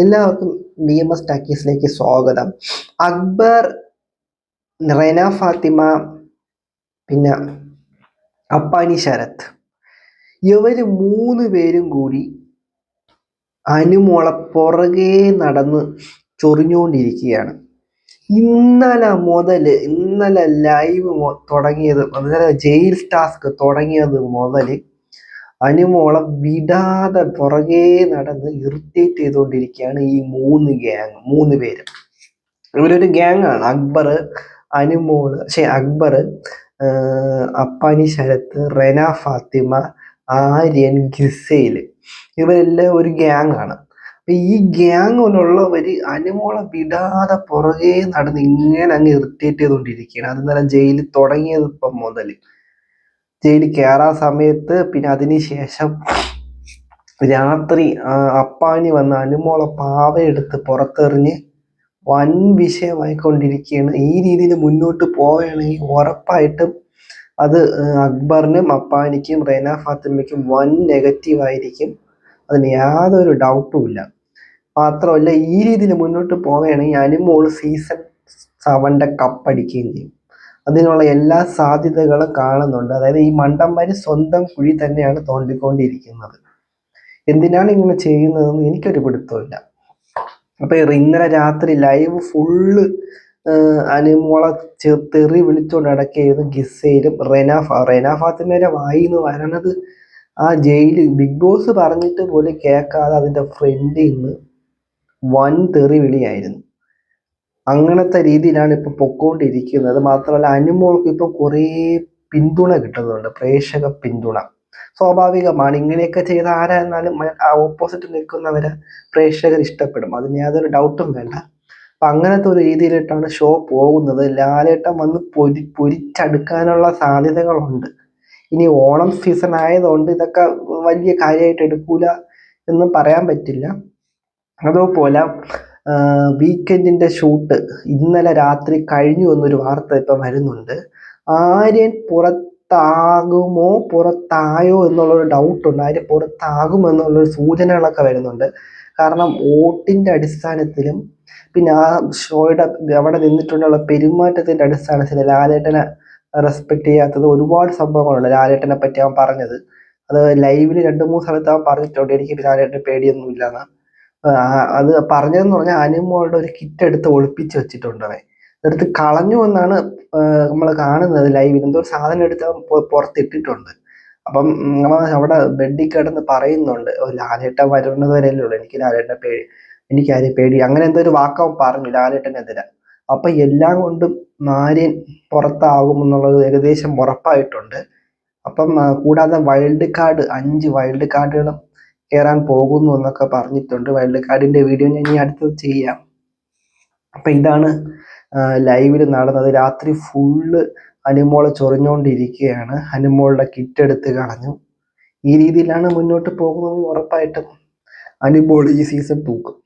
എല്ലാവർക്കും B M S ടാക്കീസിലേക്ക് സ്വാഗതം. അക്ബർ റെന ഫാത്തിമ പിന്നെ അപ്പാനി ശരത്. ഇവർ മൂന്ന് പേരും കൂടി അനുമോളെ പുറകെ നടന്ന് ചൊറിഞ്ഞുകൊണ്ടിരിക്കുകയാണ്. ഇന്നലെ മുതൽ ഇന്നലെ ലൈവ് തുടങ്ങിയത് ഇന്നലെ ജയിൽ ടാസ്ക് തുടങ്ങിയത് മുതൽ അനുമോളെ വിടാതെ പുറകെ നടന്ന് ഇറിറ്റേറ്റ് ചെയ്തുകൊണ്ടിരിക്കുകയാണ് ഈ മൂന്ന് ഗ്യാങ് മൂന്ന് പേര്. ഇവരൊരു ഗ്യാങ് ആണ്. അക്ബർ അനുമോൾ പക്ഷേ അക്ബർ അപ്പാനി ശരത്ത് റെന ഫാത്തിമ ആര്യൻ ഗിസേൽ ഇവരെല്ലാം ഒരു ഗ്യാങ് ആണ്. അപ്പൊ ഈ ഗ്യാങ്ങിലുള്ളവര് അനുമോളെ വിടാതെ പുറകെ നടന്ന് ഇങ്ങനെ അങ്ങ് ഇറിറ്റേറ്റ് ചെയ്തുകൊണ്ടിരിക്കുകയാണ്. അത് ഇന്നലെ ജയിലിൽ തുടങ്ങിയത് ഇപ്പം മുതൽ ജയിലിൽ കയറാൻ സമയത്ത് പിന്നെ അതിനുശേഷം രാത്രി അപ്പാനി വന്ന് അനുമോളെ പാവയെടുത്ത് പുറത്തെറിഞ്ഞ് വൻ വിഷയമായിക്കൊണ്ടിരിക്കുകയാണ്. ഈ രീതിയിൽ മുന്നോട്ട് പോവുകയാണെങ്കിൽ ഉറപ്പായിട്ടും അത് അക്ബറിനും അപ്പാനിക്കും റെന ഫാത്തിമയ്ക്കും വൻ നെഗറ്റീവ് ആയിരിക്കും. അതിന് യാതൊരു ഡൗട്ടും ഇല്ല. മാത്രമല്ല ഈ രീതിയിൽ മുന്നോട്ട് പോവുകയാണെങ്കിൽ അനുമോൾ സീസൺ സെവന്റെ കപ്പടിക്കുകയും ചെയ്യും. അതിനുള്ള എല്ലാ സാധ്യതകളും കാണുന്നുണ്ട്. അതായത് ഈ മണ്ടന്മാര് സ്വന്തം കുഴി തന്നെയാണ് തോണ്ടിക്കൊണ്ടിരിക്കുന്നത്. എന്തിനാണ് ഇങ്ങനെ ചെയ്യുന്നതെന്ന് എനിക്കൊരു പിടുത്തമില്ല അപ്പൊ ഇന്നലെ രാത്രി ലൈവ് ഫുള്ള് അനുമോളെ തെറി വിളിച്ചുകൊണ്ട് അടക്കിയത് ഗിസയിലും റെനാഫ റെനാഫാത്തിമേരെ വായി എന്ന് വരണത് ആ ജയിൽ ബിഗ് ബോസ് പറഞ്ഞിട്ട് പോലും കേൾക്കാതെ അതിന്റെ ഫ്രണ്ടിൽ നിന്ന് വൻ തെറി വിളിയായിരുന്നു. അങ്ങനത്തെ രീതിയിലാണ് ഇപ്പൊ പൊക്കോണ്ടിരിക്കുന്നത്. മാത്രമല്ല അനുമോൾക്ക് ഇപ്പൊ കുറേ പിന്തുണ കിട്ടുന്നുണ്ട്. പ്രേക്ഷക പിന്തുണ. സ്വാഭാവികമാണ്. ഇങ്ങനെയൊക്കെ ചെയ്ത ആരായിരുന്നാലും ഓപ്പോസിറ്റ് നിൽക്കുന്നവരെ പ്രേക്ഷകർ ഇഷ്ടപ്പെടും. അതിന് യാതൊരു ഡൗട്ടും വേണ്ട. അപ്പൊ അങ്ങനത്തെ ഒരു രീതിയിലിട്ടാണ് ഷോ പോകുന്നത്. ലാലേട്ടം വന്ന് പൊരി പൊരിച്ചടുക്കാനുള്ള സാധ്യതകളുണ്ട്. ഇനി ഓണം സീസൺ ആയതുകൊണ്ട് ഇതൊക്കെ വലിയ കാര്യമായിട്ട് എടുക്കൂല എന്നും പറയാൻ പറ്റില്ല. അതുപോലെ വീക്കെൻഡിന്റെ ഷൂട്ട് ഇന്നലെ രാത്രി കഴിഞ്ഞു എന്നൊരു വാർത്ത ഇപ്പം വരുന്നുണ്ട്. ആര്യൻ പുറത്താകുമോ പുറത്തായോ എന്നുള്ളൊരു ഡൗട്ടുണ്ട് ആര്യൻ പുറത്താകുമെന്നുള്ളൊരു സൂചനകളൊക്കെ വരുന്നുണ്ട്. കാരണം വോട്ടിന്റെ അടിസ്ഥാനത്തിലും പിന്നെ ആ ഷോയുടെ അവിടെ നിന്നിട്ടുള്ള പെരുമാറ്റത്തിന്റെ അടിസ്ഥാനത്തിൽ ലാലേട്ടനെ റെസ്പെക്ട് ചെയ്യാത്തത് ഒരുപാട് സംഭവങ്ങളുണ്ട്. ലാലേട്ടനെ പറ്റി അവൻ പറഞ്ഞത്. അത് ലൈവിൽ രണ്ട് മൂന്ന് സ്ഥലത്ത് അവൻ പറഞ്ഞിട്ടുണ്ട്. എനിക്ക് ലാലേട്ടനെ പേടിയൊന്നും ഇല്ലാന്ന് അത് പറഞ്ഞതെന്ന് പറഞ്ഞാൽ അനിമോളുടെ ഒരു കിറ്റ് എടുത്ത് ഒളിപ്പിച്ച് വെച്ചിട്ടുണ്ട് അവൻ. എടുത്ത് കളഞ്ഞു എന്നാണ് നമ്മൾ കാണുന്നത് ലൈവിൽ എന്തോ ഒരു സാധനം എടുത്ത് പുറത്തിട്ടിട്ടുണ്ട്. അപ്പം നമ്മൾ അവിടെ ബെഡിൽ കിടന്ന് പറയുന്നുണ്ട് ലാലേട്ടൻ വരുന്നത് വരെയല്ലേ ഉള്ളൂ. എനിക്ക് ലാലേട്ടനെ പേടി എനിക്ക് ആര് പേടി. അങ്ങനെ എന്തോ ഒരു വാക്കവൻ പറഞ്ഞു ലാലേട്ടനെതിരെ. അപ്പൊ എല്ലാം കൊണ്ടും മാര്യൻ പുറത്താകും എന്നുള്ളത് ഏകദേശം ഉറപ്പായിട്ടുണ്ട്. അപ്പം കൂടാതെ വൈൽഡ് കാർഡ് അഞ്ച് വൈൽഡ് കാർഡുകളും കയറാൻ പോകുന്നു എന്നൊക്കെ പറഞ്ഞിട്ടുണ്ട് വൈൽഡ് കാർഡിന്റെ വീഡിയോ ഞാൻ ഇനി അടുത്തത് ചെയ്യാം. അപ്പൊ ഇതാണ് ലൈവിൽ നടന്നത്. രാത്രി ഫുള്ള് ഹനുമോളെ ചൊറിഞ്ഞുകൊണ്ടിരിക്കുകയാണ് ഹനുമോളുടെ കിറ്റ് എടുത്ത് കളഞ്ഞു. ഈ രീതിയിലാണ് മുന്നോട്ട് പോകുന്നത് ഉറപ്പായിട്ടും അനുമോൾ ഈ സീസൺ തൂക്കും.